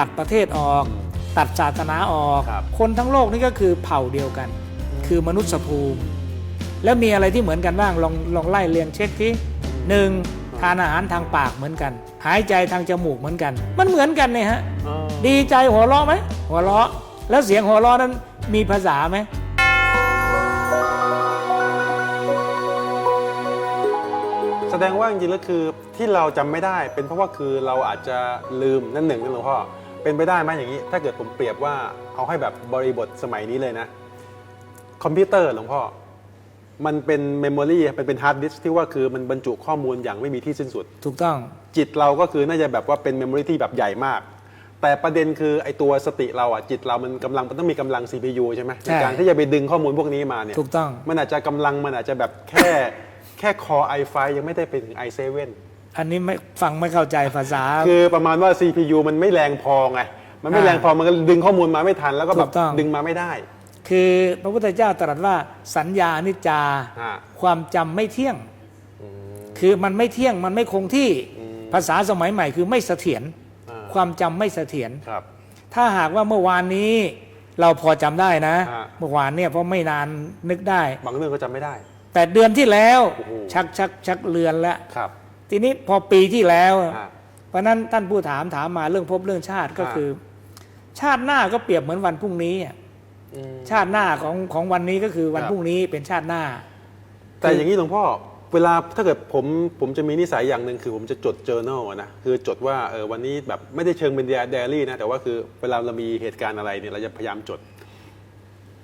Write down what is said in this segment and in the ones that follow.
ตัดประเทศออก ตัดศาสนาออกครับคนทั้งโลกนี่ก็คือเผ่าเดียวกัน คือมนุษยภูมิ แล้วมีอะไรที่เหมือนกันบ้างลองลองไล่เรียงเช็คที่หนึ่งทานอาหารทางปากเหมือนกัน หายใจทางจมูกเหมือนกัน มันเหมือนกันเนี่ยฮะ อ๋อดีใจหัวเราะไหมหัวเราะ แล้วเสียงหัวเราะนั้นมีภาษาไหมแสดงว่าจริงๆแล้วคือที่เราจำไม่ได้เป็นเพราะว่าคือเราอาจจะลืมนั่นหนึ่งนั่นหลวงพ่อ เป็นไปได้ไหมอย่างนี้ ถ้าเกิดผมเปรียบว่าเอาให้แบบบริบทสมัยนี้เลยนะ คอมพิวเตอร์หลวงพ่อ มันเป็นเมมโมรีมันเป็นฮาร์ดดิสก์ที่ว่าคือมันบรรจุข้อมูลอย่างไม่มีที่สิ้นสุด ถูกต้อง จิตเราก็คือน่าจะแบบว่าเป็นเมมโมรีที่แบบใหญ่มาก แต่ประเด็นคือไอตัวสติเราอะจิตเรามันกำลังมันต้องมีกำลัง CPU ใช่ไหมใช่ในการที่จะไปดึงข้อมูลพวกนี้มาเนี่ยถูกต้อง มันอาจจะกำลังมันอาจจะแบบแค่ แค่คอ i5 ยังไม่ได้ไปถึง i7 อันนี้ไม่ฟังไม่เข้าใจภาษา คือประมาณว่า CPU มันไม่แรงพอไง มันไม่อ่าแรงพอ มันก็ดึงข้อมูลมาไม่ทัน แล้วก็แบถูบกต้อง ดึงมาไม่ได้ คือพระพุทธเจ้าตรัสว่าสัญญาอนิจจาฮะความจำไม่เที่ยงคือมันไม่เที่ยงมันไม่คงที่ภาษาสมัยใหม่คือไม่เสถียรอ่าความจำไม่เสถียรครับ ถ้าหากว่าเมื่อวานนี้เราพอจำได้นะฮะเมื่อวานเนี่ยเพราะไม่นานนึกได้ บางเรื่องก็จำไม่ได้ แต่เดือนที่แล้ว โอ้โห ชักชักชักเลือนแล้ว ครับ ทีนี้พอปีที่แล้วฮะเพราะฉะนั้นท่านผู้ถามถามมาเรื่องภพเรื่องชาติก็ฮะคือ ชาติหน้าก็เปรียบเหมือนวันพรุ่งนี้อะอืมชาติหน้าของของวันนี้ก็คือวันครับพรุ่งนี้เป็นชาติหน้า แต่อย่างนี้หลวงพ่อ เวลาถ้าเกิดผมผมจะมีนิสัยอย่างหนึ่งคือผมจะจด journal อะนะคือจดว่าเออวันนี้แบบไม่ได้เชิงเป็น diary นะ แต่ว่าคือเวลาเรามีเหตุการณ์อะไรเนี่ยเราจะพยายามจด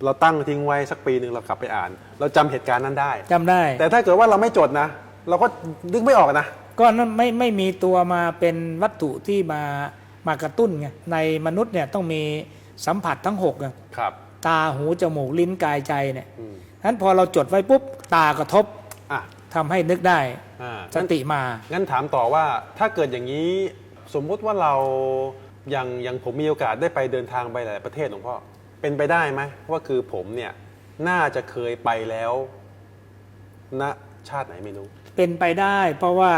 เราตั้งทิ้งไว้สักปีหนึ่งเรากลับไปอ่าน เราจำเหตุการณ์นั้นได้ จำได้ แต่ถ้าเกิดว่าเราไม่จดนะ เราก็นึกไม่ออกนะ ก็นั่นไม่ไม่มีตัวมาเป็นวัตถุที่มามากระตุ้นไงในมนุษย์เนี่ยต้องมีสัมผัสทั้งหกอะครับ ตาหูจมูกลิ้นกายใจเนี่ยอืมนั้นพอเราจดไว้ปุ๊บตากระทบอะทำให้นึกได้อ่าสติมา งั้นถามต่อว่าถ้าเกิดอย่างนี้สมมุติว่าเราอย่างอย่างผมมีโอกาสได้ไปเดินทางไปหลายประเทศหลวงพ่อเป็นไปได้ไหมว่าคือผมเนี่ยน่าจะเคยไปแล้วณ ชาติไหนไม่รู้ เป็นไปได้ เพราะว่า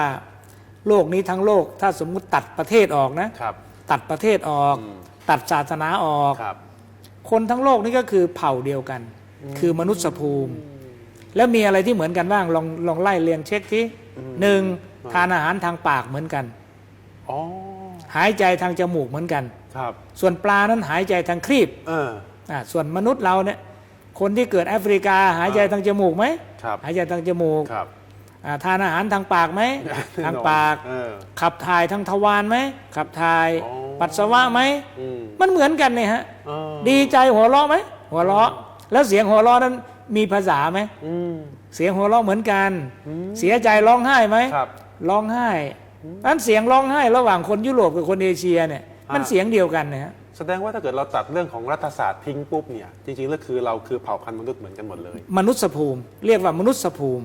โลกนี้ทั้งโลกถ้าสมมุติตัดประเทศออกนะ ครับ ตัดประเทศออก อืม ตัดศาสนาออก ครับ คนทั้งโลกนี่ก็คือเผ่าเดียวกัน คือมนุษยภูมิ แล้วมีอะไรที่เหมือนกันบ้างลองลองไล่เรียงเช็คที่หนึ่งทานอาหารทางปากเหมือนกัน อ๋อ หายใจทางจมูกเหมือนกัน ครับ ส่วนปลานั้นหายใจทางครีบเออ อ่าส่วนมนุษย์เราเนี่ยคนที่เกิดแอฟริกาหายใจทางจมูกไหมครับ หายใจทางจมูกครับอ่าทานอาหารทางปากไหมทางปากเออขับถ่ายทางทวารไหมขับถ่ายอ๋อปัสสาวะไหมอืมมันเหมือนกันเนี่ยฮะอ๋อดีใจหัวเราะไหมหัวเราะ แล้วเสียงหัวเราะนั้นมีภาษาไหมอืมเสียงหัวเราะเหมือนกันอืมเสียใจร้องไห้ไหมครับร้องไห้นั้นเสียงร้องไห้ระหว่างคนยุโรปกับคนเอเชียเนี่ยมันอ่าเสียงเดียวกันนะฮะ แสดงว่าถ้าเกิดเราตัดเรื่องของรัฐศาสตร์ทิ้งปุ๊บเนี่ยจริงๆแล้วคือเราคือเผ่าพันธุ์มนุษย์เหมือนกันหมดเลย มนุษยภูมิ เรียกว่ามนุษยภูมิ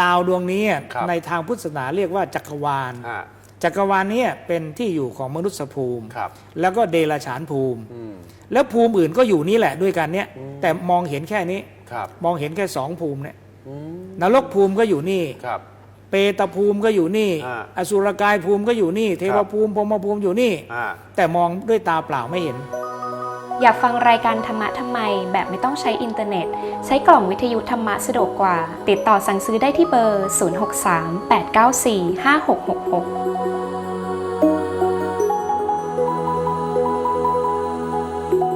ดาวดวงนี้ครับในทางพุทธศาสนาเรียกว่าจักรวาล อ่า จักรวาลเนี้เป็นที่อยู่ของมนุษยภูมิ ครับ แล้วก็เดรัจฉานภูมิ อืมแล้วภูมิอื่นก็อยู่นี่แหละด้วยกันเนี่ย แต่มองเห็นแค่นี้ ครับมองเห็นแค่สองภูมิเนี่ยอืมนรกภูมิก็อยู่นี่ ครับเปตภูมิก็อยู่นี่ อ่า อสุรกายภูมิก็อยู่นี่ เทควรับภูมิพรหมภูมิอยู่นี่ อ่า แต่มองด้วยตาเปล่าไม่เห็น อยากฟังรายการธรรมะทำไม แบบไม่ต้องใช้อินเทอร์เน็ต ใช้กล่องวิทยุธรรมะสะดวกกว่า ติดต่อสั่งซื้อได้ที่เบอร์ 063 894 5666